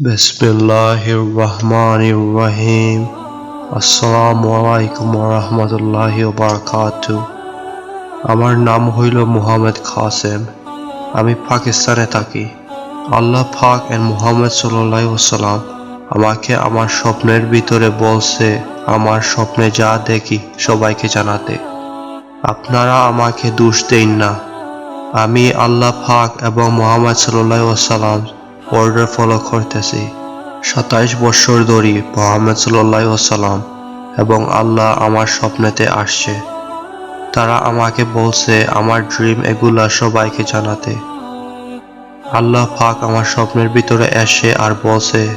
বিসমিল্লাহির রহমানির রহিম আসসালামু আলাইকুম রহমতুল্লাহি বারকাতু আমার নাম হইল মুহাম্মদ খাসেম আমি পাকিস্তানে থাকি আল্লাহ পাক এন্ড মুহাম্মদ সাল্লাম আমাকে আমার স্বপ্নের ভিতরে বলছে আমার স্বপ্নে যা দেখি সবাইকে জানাতে আপনারা আমাকে দোষ দেন না আমি আল্লাহ পাক এবং মোহাম্মদ সাল্লাল্লাহু সাল্লাম অর্ডার ফলো করতেছি সাতাইশ বছর ধরে মোহাম্মদ সাল্লাল্লাহু সাল্লাম এবং আল্লাহ আমার স্বপ্নেতে আসছে। তারা আমাকে বলছে, আমার ড্রিম এগুলা সবাইকে জানাতে। আল্লাহ পাক আমার স্বপ্নের ভিতরে এসে আর বলছে,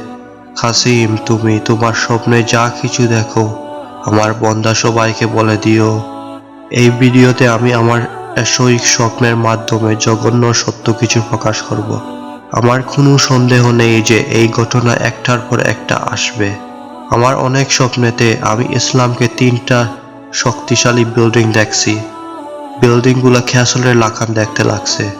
খাসিম, তুমি তোমার স্বপ্নে যা কিছু দেখো, আমার বন্দা সবাইকে বলে দিও। এই ভিডিওতে আমি আমার এসইক স্বপ্নের মাধ্যমে জঘন্য সত্য কিছু প্রকাশ করব। আমার কোনো সন্দেহ নেই যে এই ঘটনা একটার পর একটা আসবে। আমার অনেক স্বপ্নেতে আমি ইসলামকে তিনটা শক্তিশালী বিল্ডিং দেখছি। বিল্ডিংগুলো খ্যাসলের লাখান দেখতে লাগছে।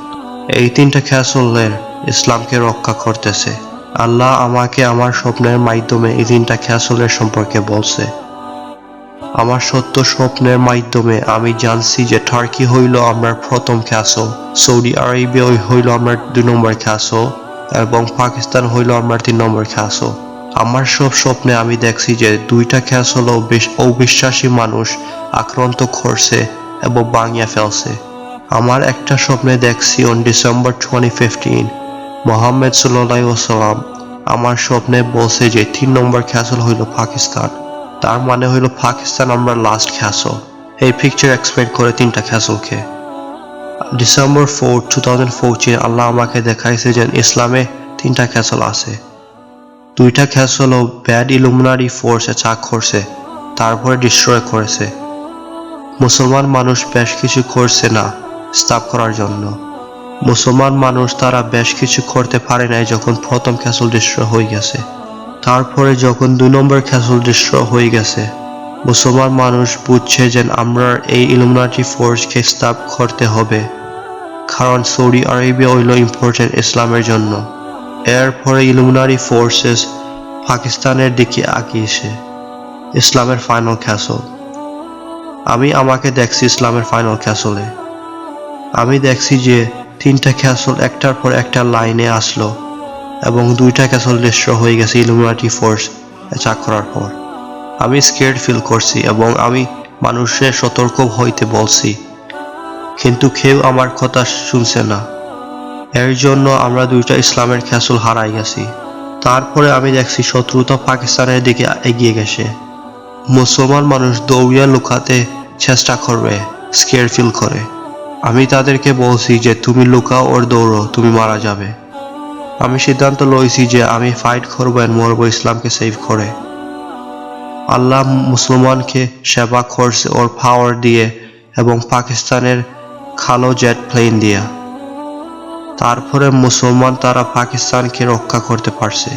এই তিনটা খ্যাসলের ইসলামকে রক্ষা করতেছে। আল্লাহ আমাকে আমার স্বপ্নের মাধ্যমে এই তিনটা খ্যাসলের সম্পর্কে বলছে। আমার সত্য স্বপ্নের মাধ্যমে আমি জানছি যে টার্কি হইল আমার প্রথম খ্যাসল সৌদি আরবিয়া হইল আমার দুই নম্বর খ্যাসল এবং পাকিস্তান হইল আমার তিন নম্বর খ্যাসল আমার সব স্বপ্নে আমি দেখছি যে দুইটা খ্যাসল অবিশ্বাসী মানুষ, আক্রান্ত করছে এবং বাঙিয়ে ফেলছে। আমার একটা স্বপ্নে দেখছি on December twenty fifteen Muhammad সাল্লাম আমার স্বপ্নে বলছে যে তিন নম্বর খ্যাসল হইল পাকিস্তান। তার মানে হইল পাকিস্তান আমরা লাস্ট খ্যাসল এই পিকচার এক্সপ্লেন করে তিনটা খ্যাসলকে December four two thousand fourteen আল্লাহ আমাকে দেখাইছে যে ইসলামে তিনটা খ্যাসল আছে। দুইটা castle bad illuminati force attack করছে, তারপরে ডিস্ট্রয় করেছে। মুসলমান মানুষ বেশ কিছু করছে না স্টাপ করার জন্য। মুসলমান মানুষ তারা বেশ কিছু করতে পারে নাই যখন প্রথম খ্যাসল ডিস্ট্রয় হয়ে গেছে। তারপরে যখন দুই নম্বর ক্যাসল দৃশ্য হয়ে গেছে, মুসলমান মানুষ বুঝছে যে আমরা এই ইলুমিনাটি ফোর্সকে স্টাপ করতে হবে, কারণ সৌদি আরবিয়া হইল ইম্পর্টেন্ট ইসলামের জন্য। এরপরে ইলুমিনারি ফোর্সেস পাকিস্তানের দিকে আগিয়েছে ইসলামের ফাইনাল ক্যাসল আমি আমাকে দেখছি ইসলামের ফাইনাল ক্যাসলে আমি দেখছি যে তিনটা ক্যাসল একটার পর একটা লাইনে আসলো। এবং দুইটা ক্যাসল ডিস্ট্রয় হয়ে গেছে ইলুমিনাটি ফোর্স অ্যাটাক করার পর। আমি স্কেয়ার্ড ফিল করছি এবং আমি মানুষের সতর্ক হইতে বলছি। কিন্তু কেউ আমার কথা শুনছে না। এর জন্য আমরা দুইটা ইসলামের ক্যাসল হারাই গেছি। তারপরে আমি দেখছি শত্রুতা পাকিস্তানের দিকে এগিয়ে গেছে। মুসলমান মানুষ দৌড়িয়া লুকাতে চেষ্টা করবে স্কেয়ার ফিল করে। আমি তাদেরকে বলছি যে, তুমি লুকাও ওর দৌড়ো, তুমি মারা যাবে। আমি সিদ্ধান্ত লইছি যে আমি ফাইট করব আর মরবো ইসলামকে সেভ করে। আল্লাহ মুসলমানকে সেবা করছে ওর পাওয়ার দিয়ে এবং পাকিস্তানের খালো জেট প্লেন দিয়া। তারপরে মুসলমান তারা পাকিস্তানকে রক্ষা করতে পারছে।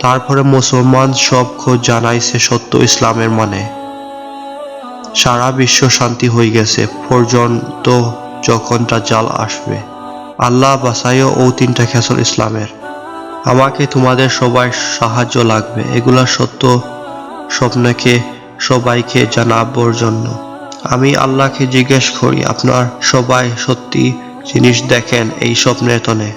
তারপরে মুসলমান সব খোঁজ জানাইছে সত্য ইসলামের মানে। সারা বিশ্ব শান্তি হয়ে গেছে, পর্যন্ত যখন তা জাল আসবে। আল্লাহ বাসাইও ও তিনটা খেসল ইসলামের। আমাকে তোমাদের সবাই সাহায্য লাগবে, এগুলা সত্য স্বপ্নকে সবাইকে জানাবার জন্য। আমি আল্লাহকে জিজ্ঞেস করি, আপনার সবাই সত্যি জিনিস দেখেন এই স্বপ্নের তনে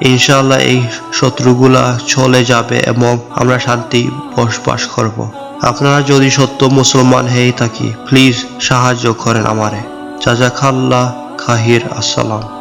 ইনশাআল্লাহ এই শত্রুগুলা চলে যাবে এবং আমরা শান্তি বসবাস করব। আপনারা যদি সত্য মুসলমান হয়েই থাকি প্লিজ সাহায্য করেন আমারে। জাজাকাল্লাহ খাহির আসসালাম।